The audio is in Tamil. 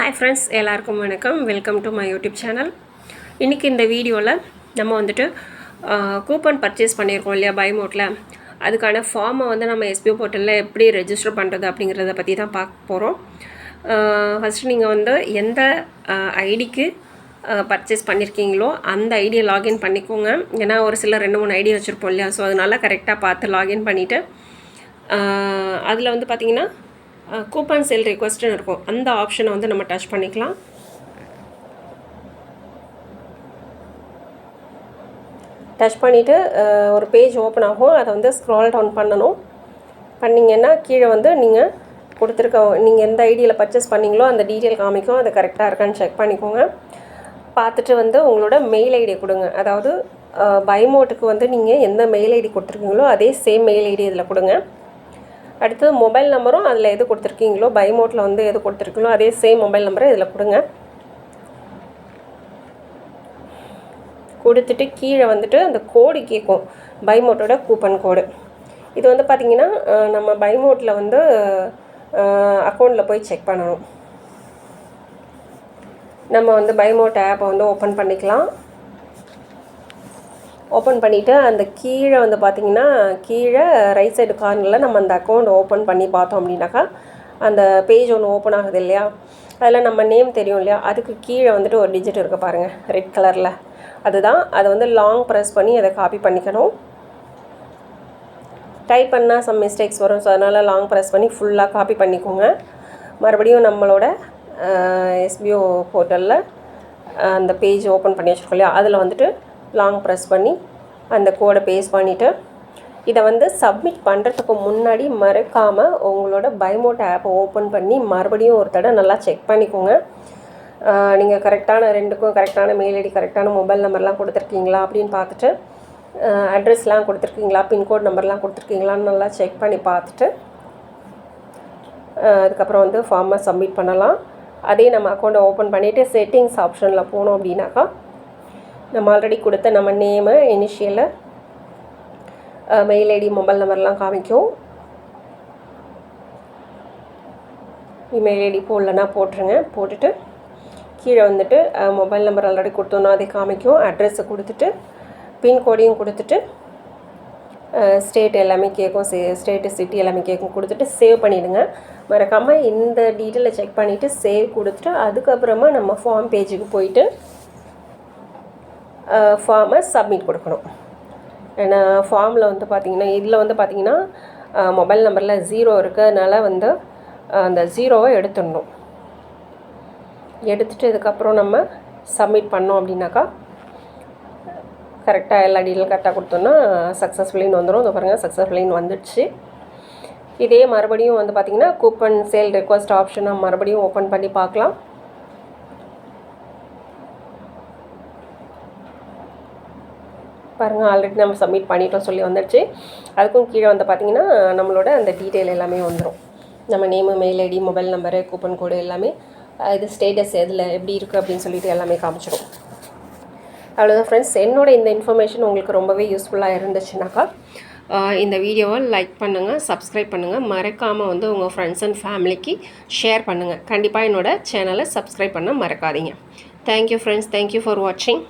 ஹாய் ஃப்ரெண்ட்ஸ் எல்லாருக்கும் வணக்கம். Welcome to my YouTube channel இன்றைக்கி இந்த வீடியோவில் நம்ம வந்துட்டு கூப்பன் பர்ச்சேஸ் பண்ணியிருக்கோம் இல்லையா பயமோட்டில் அதுக்கான ஃபார்மை வந்து நம்ம எஸ்பிஓ போர்ட்டலில் எப்படி ரெஜிஸ்டர் பண்ணுறது அப்படிங்கிறத பற்றி தான் பார்க்க போகிறோம் ஃபஸ்ட்டு நீங்கள் வந்து எந்த ஐடிக்கு பர்ச்சேஸ் பண்ணியிருக்கீங்களோ அந்த ஐடியை லாகின் பண்ணிக்கோங்க. ஏன்னா ஒரு சில ரெண்டு மூணு ஐடி வச்சுருப்போம் இல்லையா ஸோ அதனால கரெக்டாக பார்த்து லாகின் பண்ணிவிட்டு அதில் வந்து பார்த்திங்கன்னா கூப்பன் சேல் ரிக்வஸ்ட்டுன்னு இருக்கும். அந்த ஆப்ஷனை வந்து நம்ம டச் பண்ணிக்கலாம். டச் பண்ணிவிட்டு ஒரு பேஜ் ஓப்பன் ஆகும். அதை வந்து ஸ்க்ரால் டவுன் பண்ணணும். பண்ணிங்கன்னா கீழே வந்து நீங்கள் கொடுத்துருக்க நீங்கள் எந்த ஐடியில் பர்ச்சேஸ் பண்ணீங்களோ அந்த டீட்டெயில் காமிக்கும். அது கரெக்டாக இருக்கான்னு செக் பண்ணிக்கோங்க. பார்த்துட்டு வந்து உங்களோட மெயில் ஐடி கொடுங்க. அதாவது பைமோட்டுக்கு வந்து நீங்கள் எந்த மெயில் ஐடி கொடுத்துருக்கீங்களோ அதே சேம் மெயில் ஐடி இதில் கொடுங்க. அடுத்தது மொபைல் நம்பரும் அதில் எது கொடுத்துருக்கீங்களோ பைமோட்டில் வந்து எது கொடுத்துருக்கீங்களோ அதே சேம் மொபைல் நம்பரை இதில் கொடுங்க. கொடுத்துட்டு கீழே வந்துட்டு அந்த கோடு கேட்கும் பைமோட்டோட கூப்பன் கோடு இது வந்து பார்த்திங்கன்னா நம்ம பைமோட்டில் வந்து அக்கௌண்ட்டில் போய் செக் பண்ணணும். நம்ம வந்து பைமோட் ஆப்பை வந்து ஓப்பன் பண்ணிக்கலாம். ஓப்பன் பண்ணிவிட்டு அந்த கீழே வந்து பார்த்திங்கன்னா கீழே ரைட் சைடு கார்னரில் நம்ம அந்த அக்கௌண்ட் ஓப்பன் பண்ணி பார்த்தோம் அப்படின்னாக்கா அந்த பேஜ் ஒன்று ஓப்பன் ஆகுது இல்லையா? அதில் நம்ம நேம் தெரியும் இல்லையா? அதுக்கு கீழே வந்துட்டு ஒரு டிஜிட் இருக்குது பாருங்கள் ரெட் கலரில் அதுதான் அதை வந்து லாங் ப்ரெஸ் பண்ணி அதை காப்பி பண்ணிக்கணும். டைப் பண்ணால் சம் மிஸ்டேக்ஸ் வரும் ஸோ அதனால் லாங் ப்ரெஸ் பண்ணி ஃபுல்லாக காப்பி பண்ணிக்கோங்க. மறுபடியும் நம்மளோட எஸ்பிஓ போர்ட்டலில் அந்த பேஜ் ஓப்பன் பண்ணி வச்சுருக்கோம் இல்லையா? அதில் வந்துட்டு லாங் ப்ரெஸ் பண்ணி அந்த கோடை பேஸ்ட் பண்ணிவிட்டு இதை வந்து சப்மிட் பண்ணுறதுக்கு முன்னாடி மறக்காமல் உங்களோட பைமோட் ஆப்பை ஓப்பன் பண்ணி மறுபடியும் ஒரு தடவை நல்லா செக் பண்ணிக்கோங்க. நீங்கள் கரெக்டான ரெண்டுக்கும் கரெக்டான மெயில் ஐடி கரெக்டான மொபைல் நம்பர்லாம் கொடுத்துருக்கீங்களா அப்படின்னு பார்த்துட்டு அட்ரஸ்லாம் கொடுத்துருக்கீங்களா பின்கோட் நம்பர்லாம் கொடுத்துருக்கீங்களான்னு நல்லா செக் பண்ணி பார்த்துட்டு அதுக்கப்புறம் வந்து ஃபார்மை சப்மிட் பண்ணலாம். அதே நம்ம அக்கௌண்ட்டை ஓப்பன் பண்ணிவிட்டு செட்டிங்ஸ் ஆப்ஷனில் போனோம் அப்படின்னாக்கா நம்ம ஆல்ரெடி கொடுத்த நம்ம name initial mail ID mobile நம்பர்லாம் காமிக்கும். இமெயில் ஐடி போடலன்னா போட்டுருங்க. போட்டுட்டு கீழே வந்துட்டு மொபைல் நம்பர் ஆல்ரெடி கொடுத்தோன்னா அதை காமிக்கும். அட்ரெஸை கொடுத்துட்டு பின்கோடையும் கொடுத்துட்டு ஸ்டேட் எல்லாமே கேட்கும் ஸ்டேட்டு சிட்டி எல்லாமே கேட்கும் கொடுத்துட்டு சேவ் பண்ணிவிடுங்க மறக்காமல் இந்த டீட்டெயிலை செக் பண்ணிவிட்டு சேவ் கொடுத்துட்டு அதுக்கப்புறமா நம்ம ஃபார்ம் பேஜுக்கு போயிட்டு ஃபார்மை சப்மிட் கொடுக்கணும். ஏன்னா ஃபார்மில் வந்து பார்த்திங்கன்னா இதில் வந்து பார்த்திங்கன்னா மொபைல் நம்பரில் ஜீரோ இருக்கிறதுனால வந்து அந்த ஜீரோவை எடுத்துடணும். எடுத்துகிட்டு இதுக்கப்புறம் நம்ம சப்மிட் பண்ணோம் அப்படின்னாக்கா கரெக்டாக எல்லா டீட்டெயில் கரெக்டாக கொடுத்தோன்னா சக்ஸஸ்ஃபுல்லின்னு வந்துடும் இந்த பாருங்கள் சக்ஸஸ்ஃபுல்லின்னு வந்துடுச்சு. இதே மறுபடியும் வந்து பார்த்திங்கன்னா கூப்பன் சேல் ரெக்வஸ்ட் ஆப்ஷனை மறுபடியும் ஓப்பன் பண்ணி பார்க்கலாம். பாருங்கள் ஆல்ரெடி நம்ம சப்மிட் பண்ணிட்டோம் சொல்லி வந்துடுச்சு அதுக்கும் கீழே வந்து பார்த்திங்கன்னா நம்மளோட அந்த டீட்டெயில் எல்லாமே வந்துடும் நம்ம name mail ID mobile number coupon code எல்லாமே இது ஸ்டேட்டஸ் எதில் எப்படி இருக்குது அப்படின்னு சொல்லிட்டு எல்லாமே காமிச்சிடும் அவ்வளோதான் ஃப்ரெண்ட்ஸ் என்னோட இந்த இன்ஃபர்மேஷன் உங்களுக்கு ரொம்பவே யூஸ்ஃபுல்லாக இருந்துச்சுனாக்கா இந்த வீடியோவை லைக் பண்ணுங்கள் சப்ஸ்கிரைப் பண்ணுங்கள் மறக்காமல் வந்து உங்கள் ஃப்ரெண்ட்ஸ் அண்ட் ஃபேமிலிக்கு ஷேர் பண்ணுங்கள் கண்டிப்பாக என்னோடய சேனலை சப்ஸ்கிரைப் பண்ண மறக்காதீங்க. தேங்க்யூ ஃப்ரெண்ட்ஸ் தேங்க்யூ ஃபார் வாட்சிங்